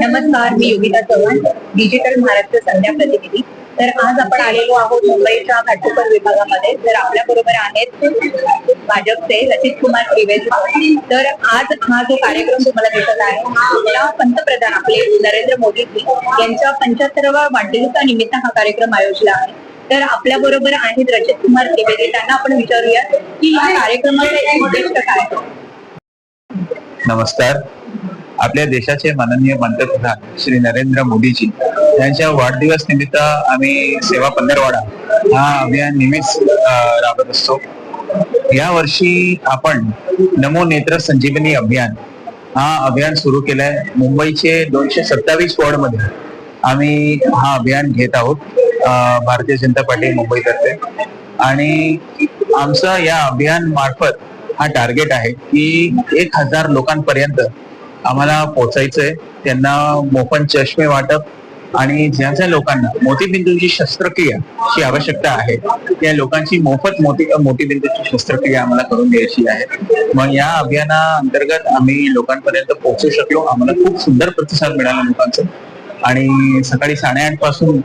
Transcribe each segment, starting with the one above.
नमस्कार मी योगिता चव्हाण डिजिटल महाराष्ट्र संध्या प्रतिनिधी. तर आज आपण आलेलो आहोत मुंबईच्या घाटकोपर विभागामध्ये. तर आपल्या बरोबर आहेत भाजपचे रचित कुमार त्रिवेदी. तर आज हा जो कार्यक्रम तुम्हाला दिसत आहे हा आपला पंतप्रधान आपले नरेंद्र मोदी यांच्या पंच्याहत्तराव्या वाढदिवसा निमित्त हा कार्यक्रम आयोजला आहे. तर आपल्या बरोबर आहेत रचित कुमार त्रिवेदी. त्यांना आपण विचारूया की या कार्यक्रमाचे उद्दिष्ट काय? नमस्कार. आपल्या देशाचे माननीय पंतप्रधान श्री नरेंद्र मोदीजी यांच्या वाढदिवस निमित्त आम्ही सेवा पंधरवाडा हा अभियान नेहमीच राबत असतो. या वर्षी आपण नमो नेत्र संजीवनी अभियान हा अभियान सुरू केलाय. मुंबईचे दोनशे सत्तावीस वॉर्डमध्ये आम्ही हा अभियान घेत आहोत भारतीय जनता पार्टी मुंबईतर्फे. आणि आमचं या अभियान मार्फत हा टार्गेट आहे की एक हजार लोकांपर्यंत आम्हाला पोचायचंय त्यांना मोफत चष्मे वाटप आणि ज्या ज्या लोकांना मोतीबिंदूची शस्त्रक्रिया ची आवश्यकता आहे त्या लोकांची मोफत मोती मोतीबिंदूची शस्त्रक्रिया आम्हाला करून द्यायची आहे. मग या अभियाना अंतर्गत आम्ही लोकांपर्यंत पोहोचू शकलो. आम्हाला खूप सुंदर प्रतिसाद मिळाला लोकांचा. आणि सकाळी साडेआठपासून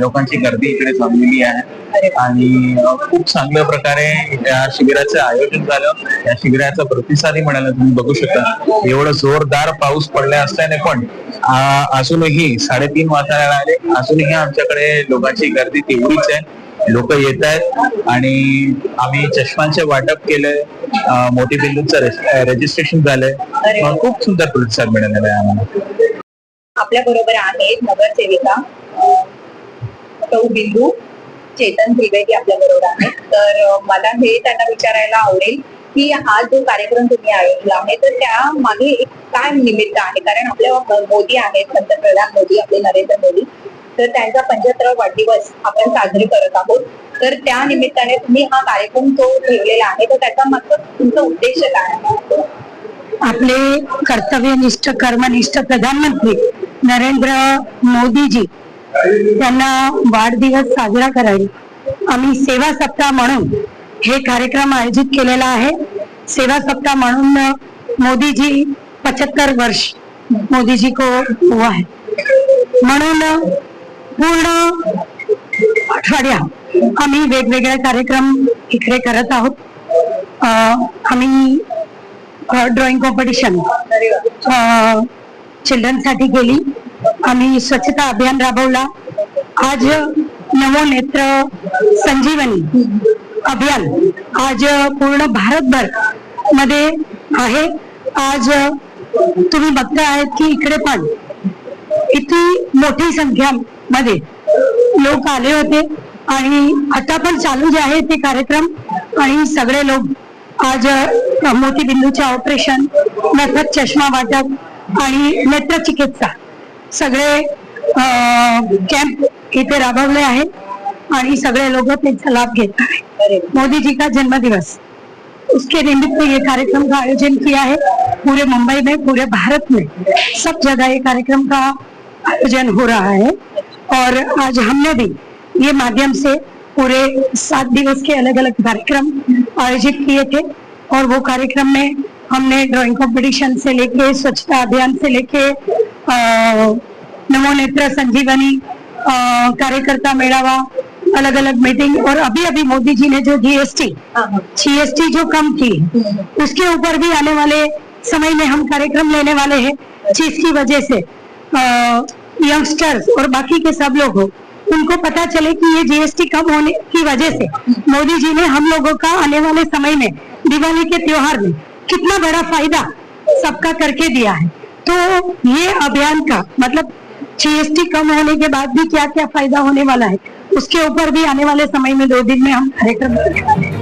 लोकांची गर्दी इकडे जमलेली आहे. आणि खूप चांगल्या प्रकारे या शिबिराचं आयोजन झालं. या शिबिराचा प्रतिसादही म्हणाला तुम्ही बघू शकता. एवढं जोरदार पाऊस पडला असल्याने पण अजूनही साडेतीन वाजायला आले अजूनही आमच्याकडे लोकांची गर्दी तेवढीच आहे. लोक येत आहेत आणि आम्ही चष्मांचे वाटप केलंय. मोठी मोतीबिंदूचं रजिस्ट्रेशन झालंय. खूप सुंदर प्रतिसाद मिळालेला आहे आम्हाला. आपल्या बरोबर आहेत नगरसेविका बिंदू. चेतन त्रिवेदी आपल्या बरोबर आहेत. तर मला हे त्यांना विचारायला आवडेल की हा जो कार्यक्रम तुम्ही आयोजला आहे तर त्या मागे एक काय निमित्त आहे? कारण आपल्या मोदी आहेत पंतप्रधान मोदी आपले नरेंद्र मोदी. तर त्यांचा पंच्याहत्तर वाढदिवस आपण साजरे करत आहोत. तर त्या निमित्ताने तुम्ही हा कार्यक्रम जो ठेवलेला आहे. तर त्याचा मागचा तुमचा उद्देश काय आहे? आपले कर्तव्यनिष्ठ कर्मनिष्ठ प्रधानमंत्री नरेंद्र मोदीजी त्यांना वाढदिवस साजरा करायला. आम्ही सेवा सप्ताह म्हणून हे कार्यक्रम आयोजित केलेला आहे. सेवा सप्ताह म्हणून मोदीजी पचहत्तर वर्ष मोदीजी को हुआ है. म्हणून पूर्ण आठवड्या आम्ही वेगवेगळे कार्यक्रम इकडे करत आहोत. आम्ही ड्रॉइंग कॉम्पिटिशन चिल्ड्रनसाठी गेली आम्ही स्वच्छता अभियान राबवला. आज नवनेत्र नेत्र संजीवनी अभियान आज पूर्ण भारतभरमध्ये आहे. आज तुम्ही बघता आहेत की इकडे पण किती मोठी संख्या मध्ये लोक आले होते. आणि आता पण चालू जे आहे ते कार्यक्रम आणि सगळे लोक आज मोती मोतीबिंदूचे ऑपरेशन मोफत चष्मा वाटप आणि नेत्र चिकित्सा सगळे कॅम्प इथे राबवले आहेत आणि सगळे लाभ घेत आहेत. मोदी जी का जन्म दिवस उसके निमित्त ये कार्यक्रम का आयोजन किया है. पूरे मुंबई में, पूरे भारत में सब जगह ये कार्यक्रम का आयोजन हो रहा है. और आज हमने भी ये माध्यम से पूरे सात दिवस के अलग अलग कार्यक्रम आयोजित किए थे और वो कार्यक्रम में हमने ड्राइंग कंपटीशन से लेके, स्वच्छता अभियान से लेके नमो नेत्र संजीवनी कार्यकर्ता मेड़ावा अलग अलग मीटिंग और अभी अभी मोदी जी ने जो जीएसटी जीएसटी जो कम की उसके ऊपर भी आने वाले समय में हम कार्यक्रम लेने वाले हैं जिसकी वजह से यंगस्टर्स और बाकी के सब लोग उनको पता चले कि ये जीएसटी कम होने की वजह से मोदी जी ने हम लोगों का आने वाले समय में दिवाली के त्योहार में कितना बड़ा फ़ायदा सबका करके दिया है तो ये अभियान का मतलब जीएसटी कम होने के बाद भी क्या क्या फायदा होने वाला है? उसके ऊपर भी आने वाले समय में दो दिन में हम कार्यक्रम करने वाले हैं